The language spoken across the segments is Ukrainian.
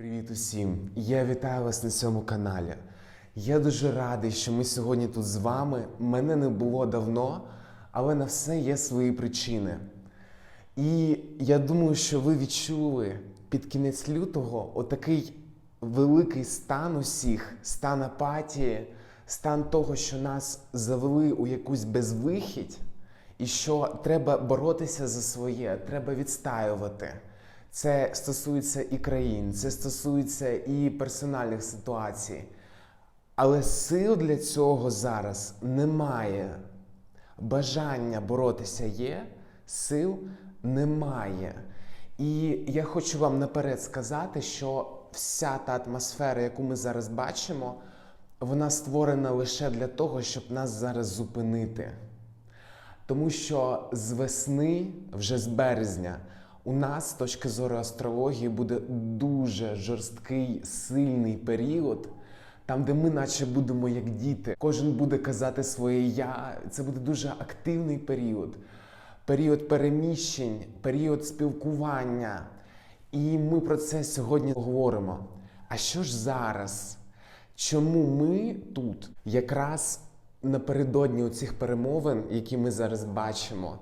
Привіт усім! Я вітаю вас на цьому каналі. Я дуже радий, що ми сьогодні тут з вами. Мене не було давно, але на все є свої причини. І я думаю, що ви відчули під кінець лютого отакий великий стан усіх, стан апатії, стан того, що нас завели у якусь безвихідь, і що треба боротися за своє, треба відстаювати. Це стосується і країн, це стосується і персональних ситуацій. Але сил для цього зараз немає. Бажання боротися є, сил немає. І я хочу вам наперед сказати, що вся та атмосфера, яку ми зараз бачимо, вона створена лише для того, щоб нас зараз зупинити. Тому що з весни, вже з березня, у нас з точки зору астрології буде дуже жорсткий, сильний період, там, де ми, наче будемо як діти. Кожен буде казати своє я. Це буде дуже активний період, період переміщень, період спілкування. І ми про це сьогодні говоримо. А що ж зараз? Чому ми тут якраз напередодні цих перемовин, які ми зараз бачимо,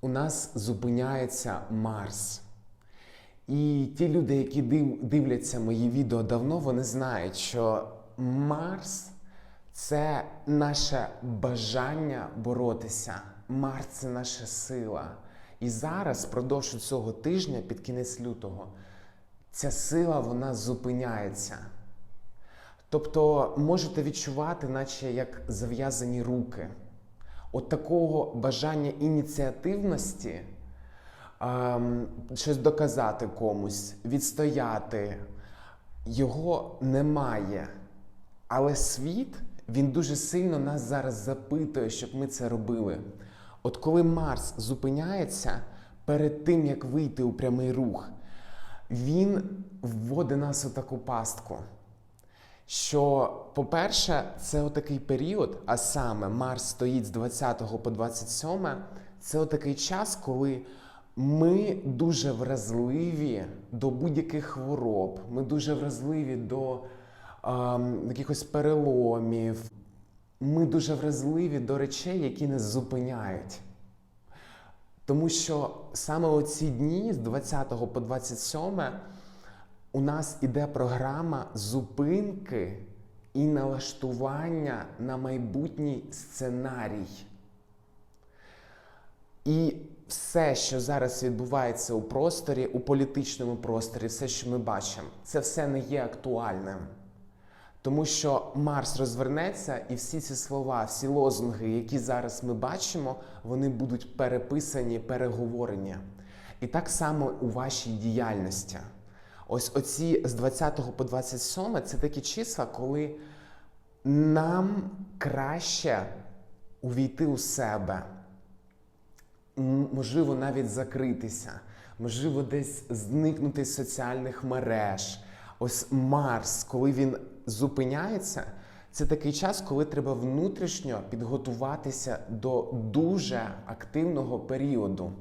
у нас зупиняється Марс. І ті люди, які див, дивляться мої відео давно, вони знають, що Марс це наше бажання боротися. Марс це наша сила. І зараз, впродовж цього тижня, під кінець лютого, ця сила вона зупиняється. Тобто можете відчувати, наче як зав'язані руки. От такого бажання ініціативності, ем, щось доказати комусь, відстояти, його немає. Але світ він дуже сильно нас зараз запитує, щоб ми це робили. От коли Марс зупиняється перед тим, як вийти у прямий рух, він вводить нас у таку пастку. Що, по-перше, це отакий період, а саме Марс стоїть з 20 по 27, це отакий час, коли ми дуже вразливі до будь-яких хвороб, ми дуже вразливі до ем, якихось переломів, ми дуже вразливі до речей, які нас зупиняють. Тому що саме оці дні з 20 по 27 у нас іде програма зупинки і налаштування на майбутній сценарій. І все, що зараз відбувається у просторі, у політичному просторі, все, що ми бачимо, це все не є актуальним. Тому що Марс розвернеться, і всі ці слова, всі лозунги, які зараз ми бачимо, вони будуть переписані, переговорені. І так само у вашій діяльності. Ось оці з 20 по 27 це такі числа, коли нам краще увійти у себе, можливо, навіть закритися, можливо, десь зникнути з соціальних мереж. Ось Марс, коли він зупиняється, це такий час, коли треба внутрішньо підготуватися до дуже активного періоду.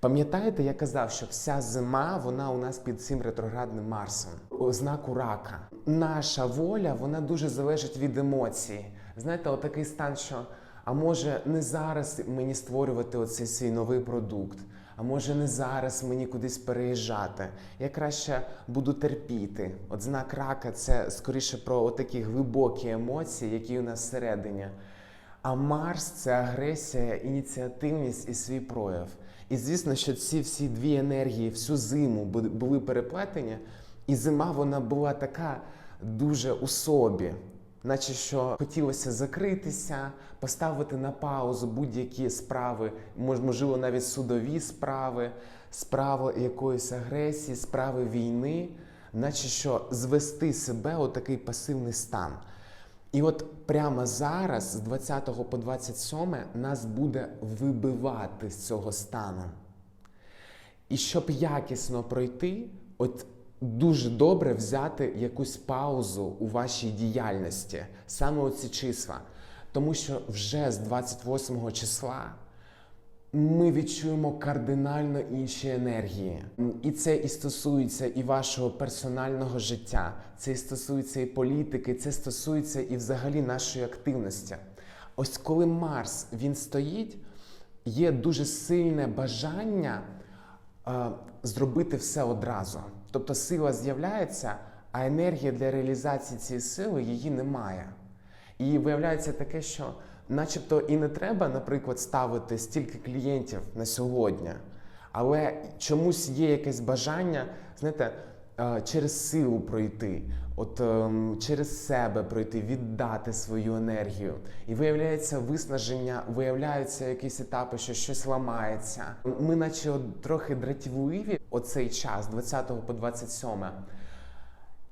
Пам'ятаєте, я казав, що вся зима вона у нас під цим ретроградним Марсом, у знаку рака. Наша воля вона дуже залежить від емоцій. Знаєте, отакий стан, що а може не зараз мені створювати оцей свій новий продукт, а може не зараз мені кудись переїжджати. Я краще буду терпіти. От знак рака це скоріше про такі глибокі емоції, які у нас всередині. А Марс це агресія, ініціативність і свій прояв. І звісно, що ці всі дві енергії всю зиму були переплетені, і зима вона була така дуже у собі. Наче що хотілося закритися, поставити на паузу будь-які справи, можливо, навіть судові справи, справи якоїсь агресії, справи війни, наче що звести себе у такий пасивний стан. І от прямо зараз, з 20 по 27, нас буде вибивати з цього стану. І щоб якісно пройти, от дуже добре взяти якусь паузу у вашій діяльності, саме оці числа. Тому що вже з 28 числа ми відчуємо кардинально інші енергії. І це і стосується і вашого персонального життя, це і стосується і політики, це стосується і взагалі нашої активності. Ось коли Марс він стоїть, є дуже сильне бажання е, зробити все одразу. Тобто сила з'являється, а енергія для реалізації цієї сили її немає. І виявляється таке, що начебто і не треба, наприклад, ставити стільки клієнтів на сьогодні, але чомусь є якесь бажання, знаєте, е, через силу пройти, от ем, через себе пройти, віддати свою енергію. І виявляється виснаження, виявляються якісь етапи, що щось ламається. Ми, наче от, трохи дратівливі оцей час, 20 по 27.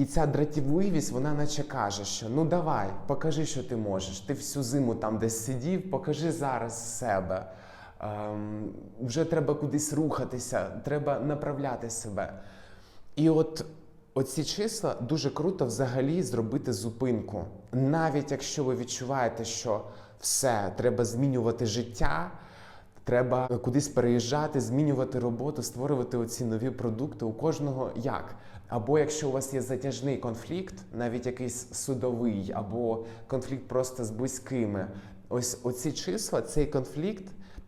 І ця дратівливість, вона наче каже, що ну давай, покажи, що ти можеш. Ти всю зиму там десь сидів, покажи зараз себе. Ем, вже треба кудись рухатися, треба направляти себе. І от оці числа дуже круто взагалі зробити зупинку. Навіть якщо ви відчуваєте, що все, треба змінювати життя. Треба кудись переїжджати, змінювати роботу, створювати оці нові продукти. У кожного як. Або якщо у вас є затяжний конфлікт, навіть якийсь судовий, або конфлікт просто з близькими. Ось оці числа, цей конфлікт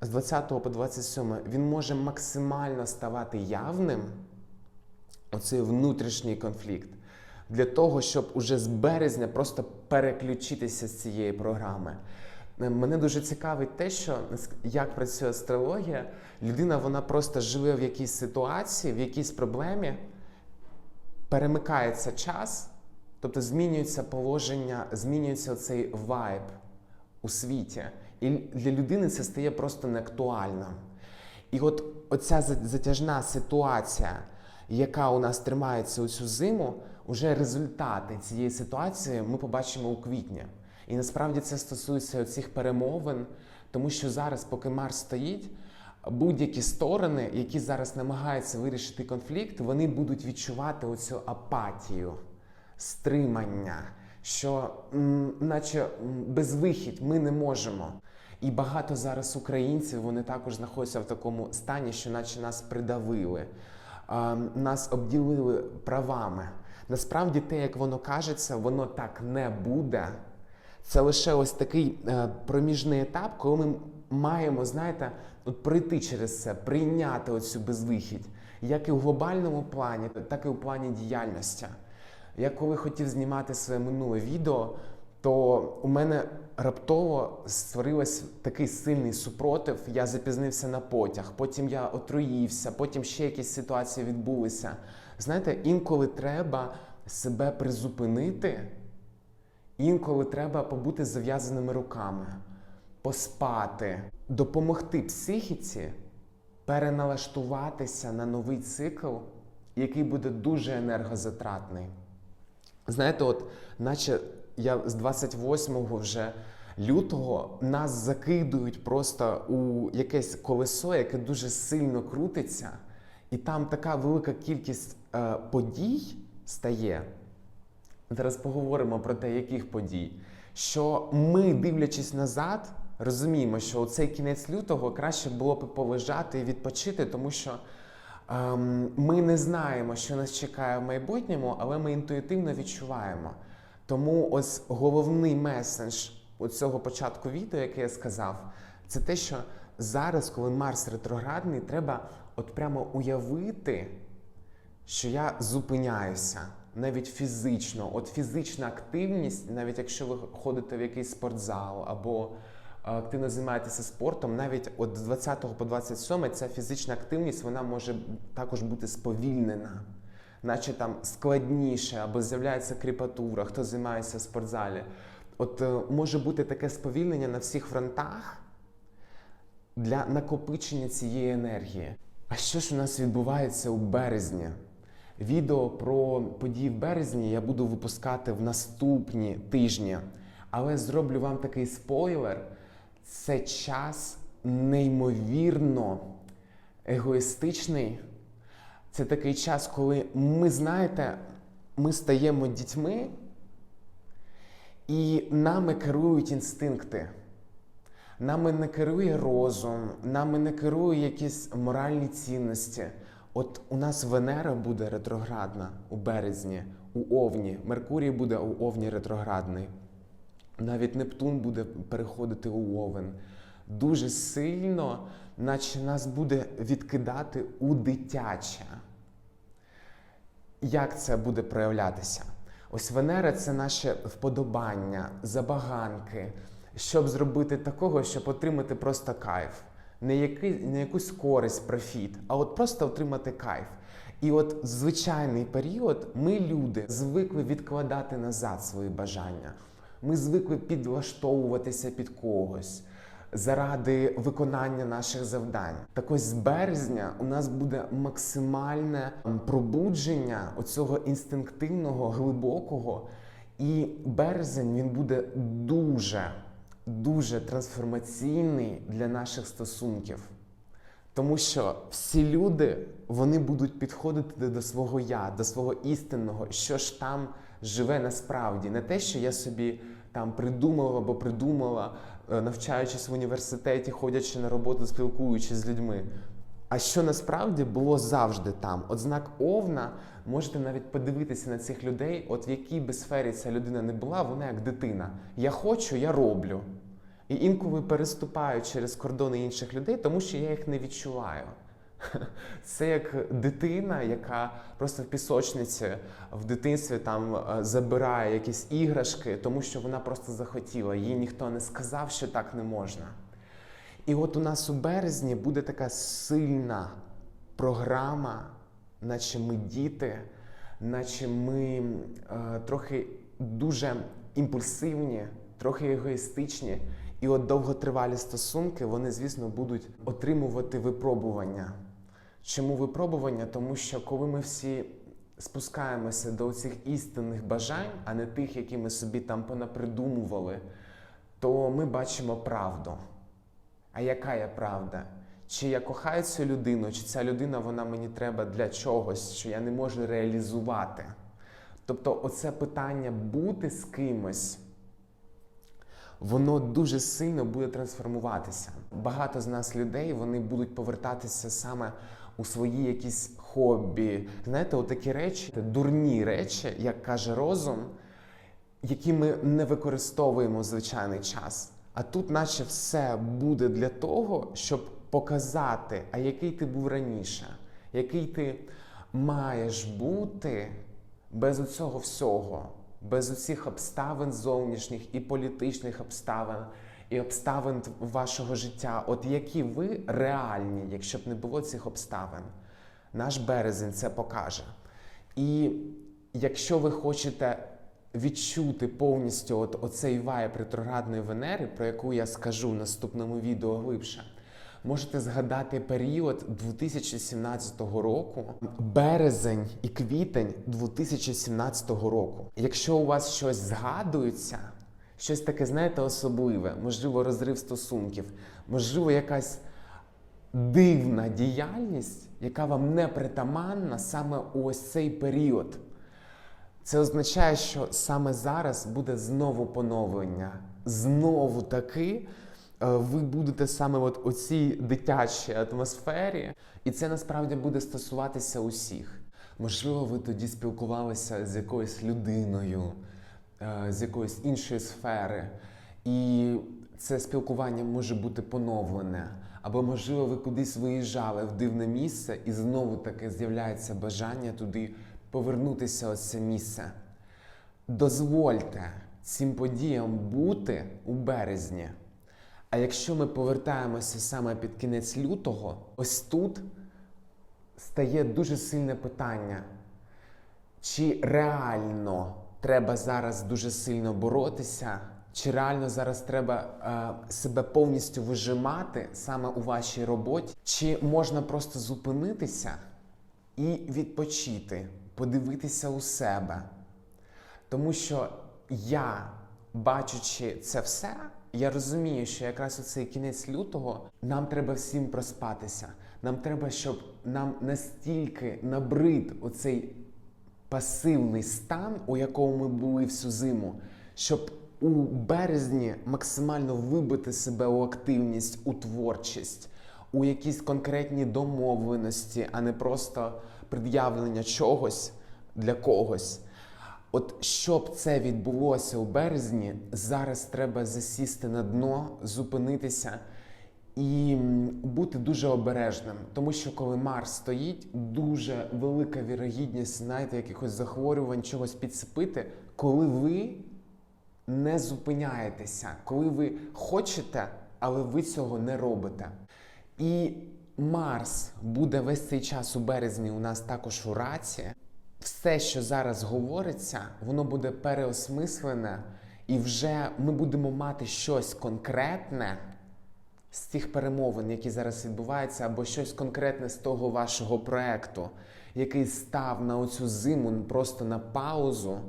з 20 по 27, він може максимально ставати явним. Оцей внутрішній конфлікт. Для того, щоб уже з березня просто переключитися з цієї програми. Мене дуже цікавить те, що як працює астрологія, людина вона просто живе в якійсь ситуації, в якійсь проблемі, перемикається час, тобто змінюється положення, змінюється цей вайб у світі. І для людини це стає просто неактуально. І от оця затяжна ситуація, яка у нас тримається у цю зиму, уже результати цієї ситуації ми побачимо у квітні. І насправді це стосується цих перемовин, тому що зараз, поки Марс стоїть, будь-які сторони, які зараз намагаються вирішити конфлікт, вони будуть відчувати оцю апатію, стримання, що, наче безвихідь, ми не можемо. І багато зараз українців вони також знаходяться в такому стані, що наче нас придавили, нас обділили правами. Насправді, те, як воно кажеться, воно так не буде. Це лише ось такий е, проміжний етап, коли ми маємо, знаєте, от пройти через це, прийняти оцю безвихідь, як і в глобальному плані, так і у плані діяльності. Я коли хотів знімати своє минуле відео, то у мене раптово створився такий сильний супротив. Я запізнився на потяг, потім я отруївся, потім ще якісь ситуації відбулися. Знаєте, інколи треба себе призупинити. Інколи треба побути з зав'язаними руками, поспати, допомогти психіці переналаштуватися на новий цикл, який буде дуже енергозатратний. Знаєте, от, наче я з 28 вже лютого нас закидують просто у якесь колесо, яке дуже сильно крутиться, і там така велика кількість е, подій стає. Зараз поговоримо про те, яких подій. Що ми, дивлячись назад, розуміємо, що у цей кінець лютого краще було б полежати і відпочити, тому що ем, ми не знаємо, що нас чекає в майбутньому, але ми інтуїтивно відчуваємо. Тому ось головний меседж у цього початку відео, яке я сказав, це те, що зараз, коли Марс ретроградний, треба от прямо уявити, що я зупиняюся навіть фізично. От фізична активність, навіть якщо ви ходите в якийсь спортзал або активно займаєтеся спортом, навіть от з 20 по 27 ця фізична активність вона може також бути сповільнена, наче там складніше, або з'являється кріпатура, хто займається в спортзалі. От е, може бути таке сповільнення на всіх фронтах для накопичення цієї енергії. А що ж у нас відбувається у березні? Відео про події в березні я буду випускати в наступні тижні. Але зроблю вам такий спойлер: це час неймовірно егоїстичний. Це такий час, коли ми, знаєте, ми стаємо дітьми, і нами керують інстинкти. Нами не керує розум, нами не керує якісь моральні цінності. От у нас Венера буде ретроградна у березні, у Овні, Меркурій буде у Овні ретроградний. Навіть Нептун буде переходити у Овен. Дуже сильно, наче нас буде відкидати у дитяче. Як це буде проявлятися? Ось Венера це наше вподобання, забаганки, щоб зробити такого, щоб отримати просто кайф. Не, який, не якусь користь, профіт, а от просто отримати кайф. І от звичайний період ми, люди, звикли відкладати назад свої бажання. Ми звикли підлаштовуватися під когось заради виконання наших завдань. Так ось з березня у нас буде максимальне пробудження оцього інстинктивного, глибокого. І березень він буде дуже, дуже трансформаційний для наших стосунків. Тому що всі люди вони будуть підходити до свого я, до свого істинного, що ж там живе насправді, не те, що я собі там придумав або придумала, е, навчаючись в університеті, ходячи на роботу, спілкуючись з людьми. А що насправді було завжди там? От знак Овна можете навіть подивитися на цих людей, от в якій би сфері ця людина не була, вона як дитина. Я хочу, я роблю. І інколи переступаю через кордони інших людей, тому що я їх не відчуваю. Це як дитина, яка просто в пісочниці в дитинстві там е, забирає якісь іграшки, тому що вона просто захотіла. Їй ніхто не сказав, що так не можна. І от у нас у березні буде така сильна програма, наче ми діти, наче ми е, трохи дуже імпульсивні, трохи егоїстичні. І от довготривалі стосунки, вони, звісно, будуть отримувати випробування. Чому випробування? Тому що коли ми всі спускаємося до цих істинних бажань, а не тих, які ми собі там понапридумували, то ми бачимо правду. А яка є правда? Чи я кохаю цю людину, чи ця людина вона мені треба для чогось, що я не можу реалізувати? Тобто, оце питання бути з кимось, воно дуже сильно буде трансформуватися. Багато з нас людей вони будуть повертатися саме у свої якісь хобі. Знаєте, отакі речі, дурні речі, як каже розум, які ми не використовуємо звичайний час. А тут, наче все буде для того, щоб показати, а який ти був раніше, який ти маєш бути без цього всього, без усіх обставин зовнішніх і політичних обставин, і обставин вашого життя. От які ви реальні, якщо б не було цих обставин. Наш березень це покаже. І якщо ви хочете відчути повністю от оцей вайб ретроградної Венери, про яку я скажу в наступному відео глибше, можете згадати період 2017 року, березень і квітень 2017 року. Якщо у вас щось згадується, щось таке, знаєте, особливе, можливо, розрив стосунків, можливо, якась дивна діяльність, яка вам не притаманна саме у ось цей період. Це означає, що саме зараз буде знову поновлення. Знову таки ви будете саме от у цій дитячій атмосфері, і це насправді буде стосуватися усіх. Можливо, ви тоді спілкувалися з якоюсь людиною, е, з якоїсь іншої сфери, і це спілкування може бути поновлене. Або, можливо, ви кудись виїжджали в дивне місце, і знову таки з'являється бажання туди повернутися в це місце. Дозвольте цим подіям бути у березні. А якщо ми повертаємося саме під кінець лютого, ось тут стає дуже сильне питання, чи реально треба зараз дуже сильно боротися, чи реально зараз треба е, себе повністю вижимати саме у вашій роботі, чи можна просто зупинитися і відпочити, подивитися у себе. Тому що я, бачучи це все, я розумію, що якраз у цей кінець лютого нам треба всім проспатися. Нам треба, щоб нам настільки набрид оцей пасивний стан, у якому ми були всю зиму, щоб у березні максимально вибити себе у активність, у творчість, у якісь конкретні домовленості, а не просто пред'явлення чогось для когось. От щоб це відбулося у березні, зараз треба засісти на дно, зупинитися і бути дуже обережним, тому що коли Марс стоїть, дуже велика вірогідність, знаєте, якихось захворювань, чогось підсипити, коли ви не зупиняєтеся, коли ви хочете, але ви цього не робите. І Марс буде весь цей час у березні у нас також у раці. Все, що зараз говориться, воно буде переосмислене, і вже ми будемо мати щось конкретне з цих перемовин, які зараз відбуваються, або щось конкретне з того вашого проекту, який став на оцю зиму просто на паузу.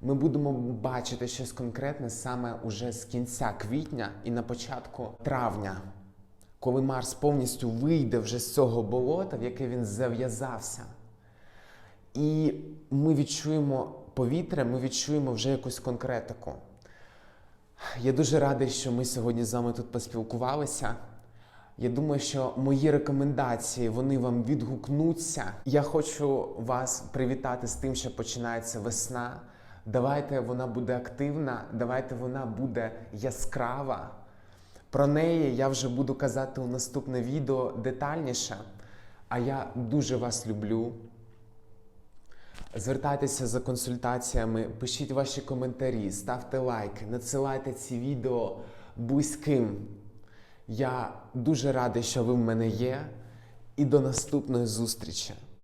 Ми будемо бачити щось конкретне саме уже з кінця квітня і на початку травня, коли Марс повністю вийде вже з цього болота, в яке він зав'язався. І ми відчуємо повітря, ми відчуємо вже якусь конкретику. Я дуже радий, що ми сьогодні з вами тут поспілкувалися. Я думаю, що мої рекомендації вони вам відгукнуться. Я хочу вас привітати з тим, що починається весна. Давайте вона буде активна, давайте вона буде яскрава. Про неї я вже буду казати у наступне відео детальніше. А я дуже вас люблю. Звертайтеся за консультаціями, пишіть ваші коментарі, ставте лайки, надсилайте ці відео близьким. Я дуже радий, що ви в мене є. І до наступної зустрічі!